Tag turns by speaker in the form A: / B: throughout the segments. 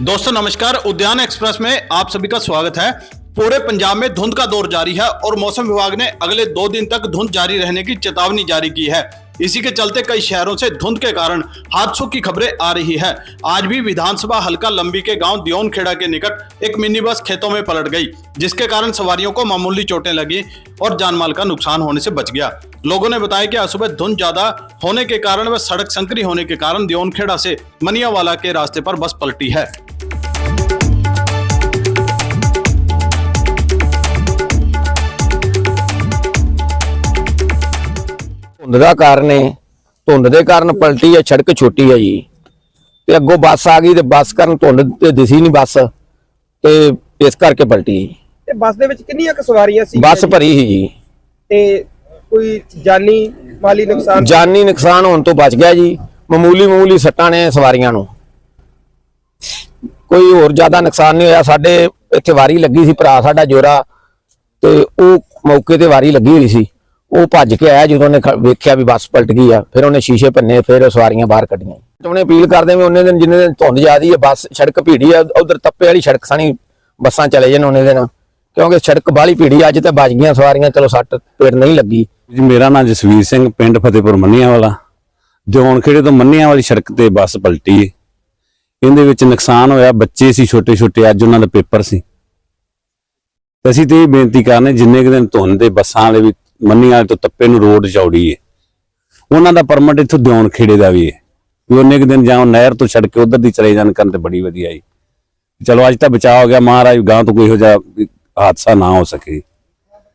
A: दोस्तों, नमस्कार। उद्यान एक्सप्रेस में आप सभी का स्वागत है। पूरे पंजाब में धुंध का दौर जारी है और मौसम विभाग ने अगले दो दिन तक धुंध जारी रहने की चेतावनी जारी की है। इसी के चलते कई शहरों से धुंध के कारण हादसों की खबरें आ रही है। आज भी विधानसभा हल्का लंबी के गाँव दियोन खेड़ा के निकट एक मिनी बस खेतों में पलट गई, जिसके कारण सवारियों को मामूली चोटें लगी और जानमाल का नुकसान होने से बच गया। लोगों ने बताया कि आज सुबह धुंध ज़्यादा होने के कारण व सड़क संकरी होने के कारण दियोनखेड़ा से मनियावाला के रास्ते पर बस पलटी है।
B: ਧੁੰਦ ਦਾ ਕਾਰਨ ਹੈ ਧੁੰਦ ਦੇ ਕਾਰਨ ਪਲਟੀ ਹੈ ਸੜਕ ਛੋਟੀ ਹੈ ਜੀ। ਤੇ ਅੱਗੋਂ ਬੱਸ ਆ ਗਈ ਤੇ ਬੱਸ ਕਾਰਨ ਧੁੰਦ ਤੇ ਦਿਸੀ ਨਹੀਂ ਬੱਸ। ਤੇ ਇਸ ਕਰਕੇ ਪਲਟੀ।
C: ਤੇ ਬੱਸ ਦੇ ਵਿੱਚ ਕਿੰਨੀਆਂ ਕੁ ਸਵਾਰੀਆਂ ਸੀ
B: ਬੱਸ ਭਰੀ ਸੀ ਜੀ।
C: ਤੇ ਕੋਈ ਜਾਨੀ ਮਾਲੀ ਨੁਕਸਾਨ?
B: ਜਾਨੀ ਨੁਕਸਾਨ ਹੋਣ ਤੋਂ ਬਚ ਗਿਆ ਜੀ। ਮਾਮੂਲੀ ਮਾਮੂਲੀ ਸੱਟਾਂ ਨੇ ਸਵਾਰੀਆਂ ਨੂੰ। ਕੋਈ ਹੋਰ ਜ਼ਿਆਦਾ ਨੁਕਸਾਨ ਨਹੀਂ ਹੋਇਆ। ਸਾਡੇ ਇੱਥੇ ਵਾਰੀ ਲੱਗੀ ਸੀ ਭਰਾ ਸਾਡਾ ਜੋਰਾ। ਤੇ ਉਹ ਮੌਕੇ ਤੇ ਵਾਰੀ ਲੱਗੀ ਹੋਈ ਸੀ। ਉਹ ਭੱਜ ਕੇ ਆਇਆ ਜਦੋਂ ਉਹਨੇ ਵੇਖਿਆ ਵੀ ਬੱਸ ਪਲਟ ਗਈ ਆ, ਫਿਰ ਉਹਨੇ ਸ਼ੀਸ਼ੇ ਭੰਨੇ, ਫਿਰ ਉਹ ਸਵਾਰੀਆਂ ਬਾਹਰ ਕੱਢੀਆਂ। ਉਹਨੇ ਅਪੀਲ ਕਰਦੇ ਵੀ ਉਹਨੇ ਦਿਨ ਜਿੰਨੇ ਦਿਨ ਧੁੰਦ ਜ਼ਿਆਦੀ ਹੈ ਬੱਸ ਸੜਕ ਭੀੜੀ ਆ, ਉਧਰ ਤੱਪੇ ਵਾਲੀ ਸੜਕ ਸਾਣੀ ਬੱਸਾਂ ਚਲੇ ਜਾਣ ਉਹਨੇ ਦਿਨ। ਕਿਉਂਕਿ ਸੜਕ ਬਾਹਲੀ ਭੀੜੀ ਅੱਜ ਤੇ ਬਚ ਗਈਆਂ ਸਵਾਰੀਆਂ, ਚਲੋ ਸੱਟ ਪੇਟ ਨਹੀਂ ਲੱਗੀ।
D: ਜੀ, ਮੇਰਾ ਨਾਮ ਜਸਵੀਰ ਸਿੰਘ, ਪਿੰਡ ਫਤਿਹਪੁਰ ਮੰਨਿਆਂ ਵਾਲਾ ਜੌਨ ਖੇੜੇ ਤੋਂ ਮੰਨਿਆਂ ਵਾਲੀ ਸੜਕ ਤੇ ਬੱਸ ਪਲਟੀ ਏ। ਇਹਦੇ ਵਿੱਚ ਨੁਕਸਾਨ ਹੋਇਆ, ਬੱਚੇ ਸੀ ਛੋਟੇ ਛੋਟੇ ਅੱਜ ਉਹਨਾਂ ਦਾ ਪੇਪਰ ਸੀ। ਅਸੀਂ ਤੇ ਇਹ ਬੇਨਤੀ ਕਰਨੇ, ਜਿੰਨੇ ਕੁ ਦਿਨ ਧੁੰਦ ਦੇ ਬੱਸਾਂ ਵਾਲੇ ਵੀ ਮੰਨਿਆਂ ਤੋਂ ਤੱਪੇ ਨੂੰ ਰੋਡ ਚੌੜੀ ਏ। ਉਹਨਾਂ ਦਾ ਪਰਮਿਟ ਇੱਥੋਂ ਦਿਉਣ ਖੇੜੇ ਦਾ ਵੀ ਏ। ਵੀ ਉਹਨੇ ਕੁ ਦਿਨ ਜਾਂ ਨਹਿਰ ਤੋਂ ਛੱਡ ਕੇ ਉਧਰ ਦੀ ਚਲੇ ਜਾਣ ਕਰਨ ਤੇ ਬੜੀ ਵਧੀਆ ਈ। ਚਲੋ ਅੱਜ ਤਾਂ ਬਚਾਅ ਹੋ ਗਿਆ ਮਹਾਰਾਜ ਗਾਂ ਤੋਂ ਕੋਈ ਜਿਹਾ ਵੀ ਹਾਦਸਾ ਨਾ ਹੋ ਸਕੇ।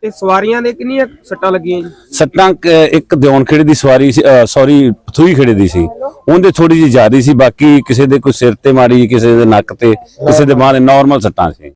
C: ਤੇ ਸਵਾਰੀਆਂ ਦੇ ਕਿੰਨੀਆਂ ਸੱਟਾਂ ਲੱਗੀਆਂ ਜੀ?
D: ਸੱਟਾਂ ਇੱਕ ਦਿਉਣ ਖੇੜੇ ਦੀ ਸਵਾਰੀ ਸੌਰੀ ਪਥੂਈ ਖੇੜੇ ਦੀ ਸੀ। ਉਹਦੇ ਥੋੜੀ ਜਿਹੀ ਜ਼ਿਆਦੀ ਸੀ ਬਾਕੀ ਕਿਸੇ ਦੇ ਕੋਈ ਸਿਰ ਤੇ ਮਾਰੀ ਕਿਸੇ ਦੇ ਨੱਕ ਤੇ ਕਿਸੇ ਦੇ ਬਾਹਾਂ ਦੇ ਨਾਰਮਲ ਸੱਟਾਂ ਸੀ।